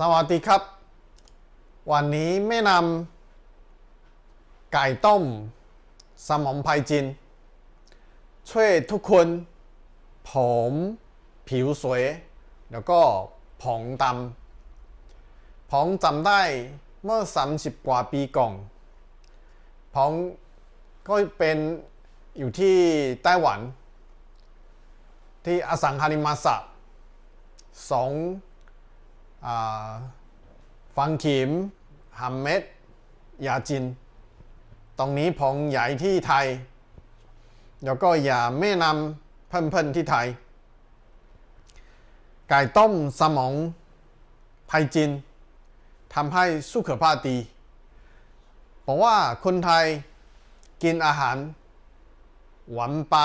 สวัสดีครับ วันนี้แม่นำไก่ต้มสมุนไพจีนช่วยทุกคนผมผิวสวย แล้วก็ผองดำผมจำได้เมื่อ 30 กว่าปีก่อนผมก็เป็นอยู่ที่ไต้หวัน ที่อสังหาริมทรัพย์สอง ฟังขิมฮัมเมดยาจิน ตรงนี้ผมใหญ่ที่ไทย แล้วก็อย่าไม่นำเพื่อนๆที่ไทย ไก่ต้มสมองไพรจินทำให้สุขภาพดีเพราะว่าคนไทยกินอาหาร หวานไป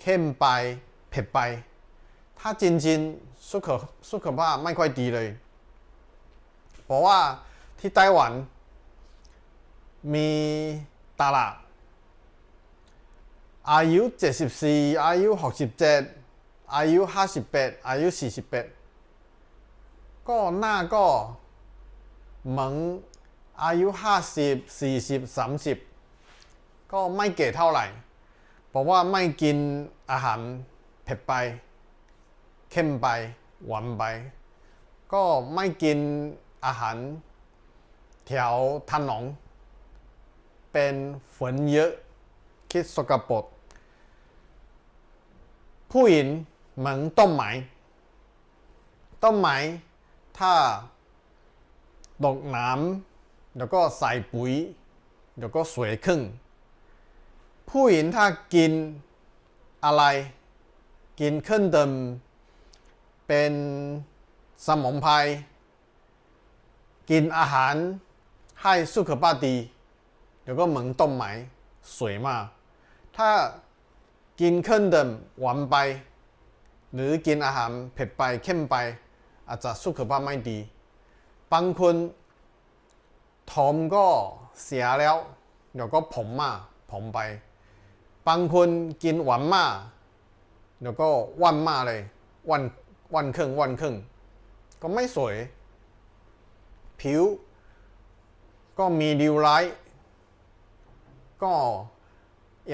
เข้มไป เผ็ดไป ถ้าจริงๆสุขสุขภาพไม่ค่อยดีเลย เพราะว่าที่ไต้หวัน มีตลาด อายุ 74 อายุ 67 อายุ 58 อายุ 41 ก็หน้าก็เหมือนอายุ 50 40 30 ก็ไม่เก่เท่าไหร่ เพราะว่าไม่กินอาหารเผ็ดไป เข้มไป หวานไป ก็ไม่กิน อาหารแถวถนนเป็นฝนเยอะคิดสกปรกผู้หญิงเหมือนต้นไม้ต้นไม้ถ้าดอกน้ำแล้วก็ใส่ปุ๋ยแล้วก็สวยขึ้น ผู้หญิงถ้ากินอะไร กินเครื่องดื่มเป็นสมุนไพร กินอาหารให้สุขภาพดีเดี๋ยวก็เหมือนต้นไม้สวยมาก ถ้ากินเครื่องดื่มหวานไป หรือกินอาหารเผ็ดไปเข้มไป อาจจะสุขภาพไม่ดี บางคนทอมก็เสียแล้วเดี๋ยวก็ผมมากผมไป บางคนกินหวานมากเดี๋ยวก็วันมากเลยวันวันครึ่งวันครึ่งก็ไม่สวย ผิว ก็มีริ้วร้ายก็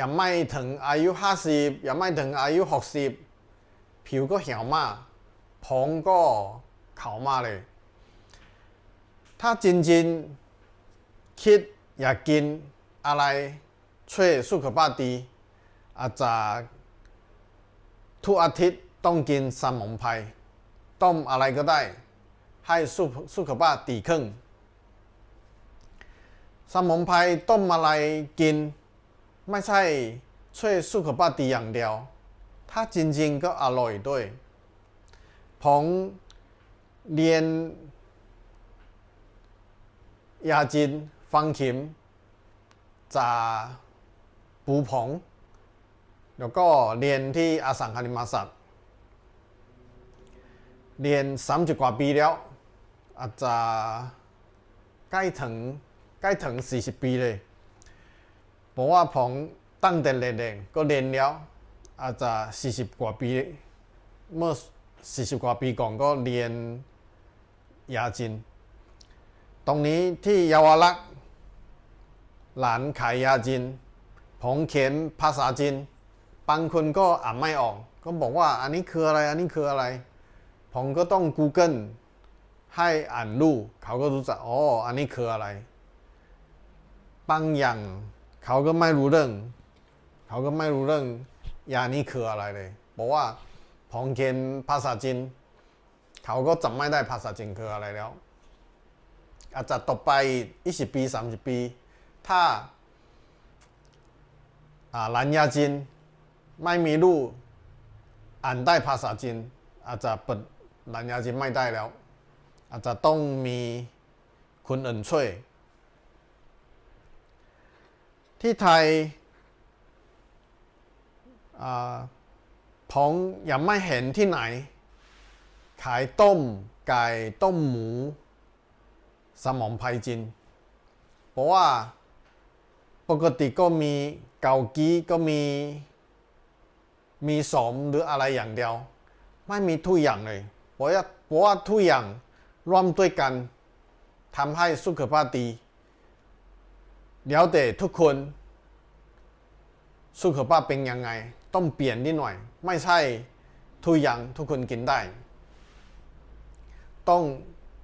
ยังไม่ถึงอายุ 50 ยังไม่ถึงอายุ 60 ผิวก็เหี่ยวมากผมก็ขาวมากเลย ถ้าจริงๆคิดอยากกินอะไรช่วยสุขภาพดี อาจจะทุกอาทิตย์ต้องกินสมุนไพรต้มอะไรก็ได้ ให้สุขสุขภาพดีขึ้นสมุนไพรต้มอะไรกิน ไม่ใช่ช่วยสุขภาพดีอย่างเดียว ถ้าจริงๆก็อร่อยด้วย ผมเรียนยาจีนฟังขิมจากปูผง แล้วก็เรียนที่อาสังหาริมทรัพย์เรียนสามจุดกว่าปีแล้ว อาจจะใกล้ถึงใกล้ถึง 40 ปีเลยบอกว่าผมตั้งแต่เด็กๆก็เรียนแล้ว อาจจะ 40 กว่าปี เมื่อ 40 กว่าปีก่อนก็เรียนยาจีนตรงนี้ที่เยาวรักษ์หลานขายยาจีนผมเขียนภาษาจีนบางคนก็อ่านไม่ออก ก็บอกว่าอันนี้คืออะไร อันนี้คืออะไร ผมก็ต้อง Google ให้อ่านรูเขาก็รู้จักอ๋ออันนี้คืออะไรบางอย่างเขาก็ไม่รู้เรื่อง เขาก็ไม่รู้เรื่องยานี้คืออะไรเลยบอกว่าผมเขียนภาษาจีนเขาก็จำไม่ได้ภาษาจีนคืออะไรแล้ว อาจจะต่อไป 20 ปี 30 ปี ถ้าอ่าร้านยาจีนไม่มีรูปอ่านได้ภาษาจีนอาจจะเปิดร้านยาจีนไม่ได้แล้ว อาจจะต้องมีคนอื่นช่วย ที่ไทยผมยังไม่เห็นที่ไหน ขายต้มไก่ต้มหมู สมองไพจิน เพราะว่าปกติก็มีเกากี้ก็มี มีสมหรืออะไรอย่างเดียว ไม่มีทุกอย่างเลยเพราะว่าเพราะว่าทุกอย่าง ร่วมด้วยกันทำให้สุขภาพดีแล้วแต่ทุกคนสุขภาพเป็นยังไง ต้องเปลี่ยนนิดหน่อย ไม่ใช่ทุกอย่างทุกคนกินได้ ต้อง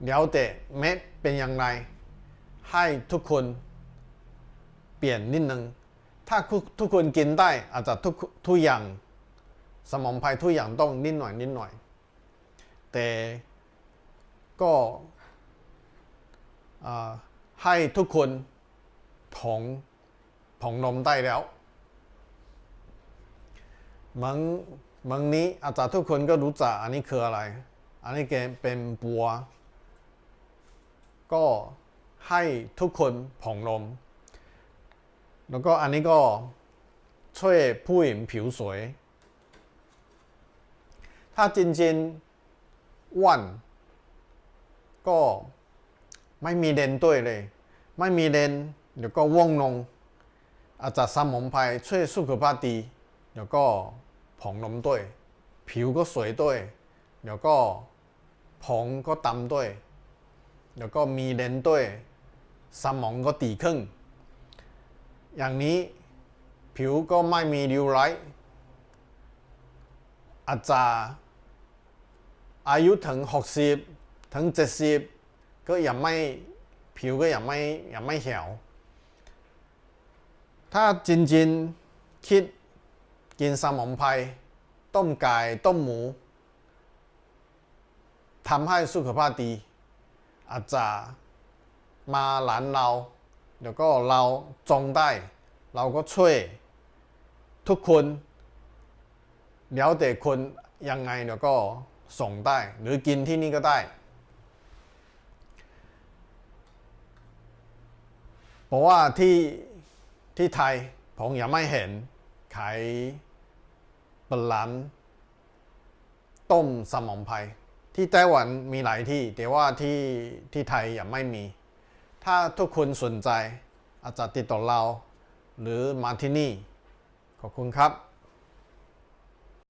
แล้วแต่เม็ดเป็นอย่างไร ให้ทุกคนเปลี่ยนนิดนึงถ้าทุกคนกินได้อาจจะทุกทุกอย่าง สมุนไพรทุกอย่างต้องนิดหน่อยนิดหน่อย แต่ ก็ให้ทุกคนผงผงนมได้แล้วเมือเมือนนี้อาจจะทุกคนก็รู้จักอันนี้คืออะไร อันนี้แกเป็นบัว ก็ให้ทุกคนผงนม แล้วก็อันนี้ก็ช่วยผู้หญิงผิวสวย ถ้าจริงๆอ้วน ก็ไม่มีเดนด้วยเลย ไม่มีเดนเดี๋ยวก็ว่องลง อาจจะสมุนไพรช่วยสุขภาพดีเดี๋ยวก็ผองนมด้วย ผิวก็สวยด้วย เดี๋ยวก็ผองก็ตำด้วย เดี๋ยวก็มีเดนด้วย สมองก็ตีขึ้นอย่างนี้ผิวก็ไม่มีริ้วรอยอาจจะอายุถึง 60 ถึง70ก็ยังไม่ผิวก็ยังไม่ยังไม่เหี่ยว ถ้าจริงๆคิดกินสมุนไพรต้มไก่ต้มหมูทำให้สุขภาพดีอาจจะมาหลานเรา เดี๋ยวก็เราจงได้ เราก็ช่วย ทุกคนแล้วแต่คนยังไงเดี๋ยวก็ส่งได้ หรือกินที่นี่ก็ได้ เพราะว่าที่ที่ไทยผมยังไม่เห็นขายปลาร้านต้มสมองไพรที่ไต้หวันมีหลายที่ แต่ว่าที่ที่ไทยยังไม่มี ถ้าทุกคนสนใจอาจจะติดต่อเรา หรือมาที่นี่ ขอบคุณครับ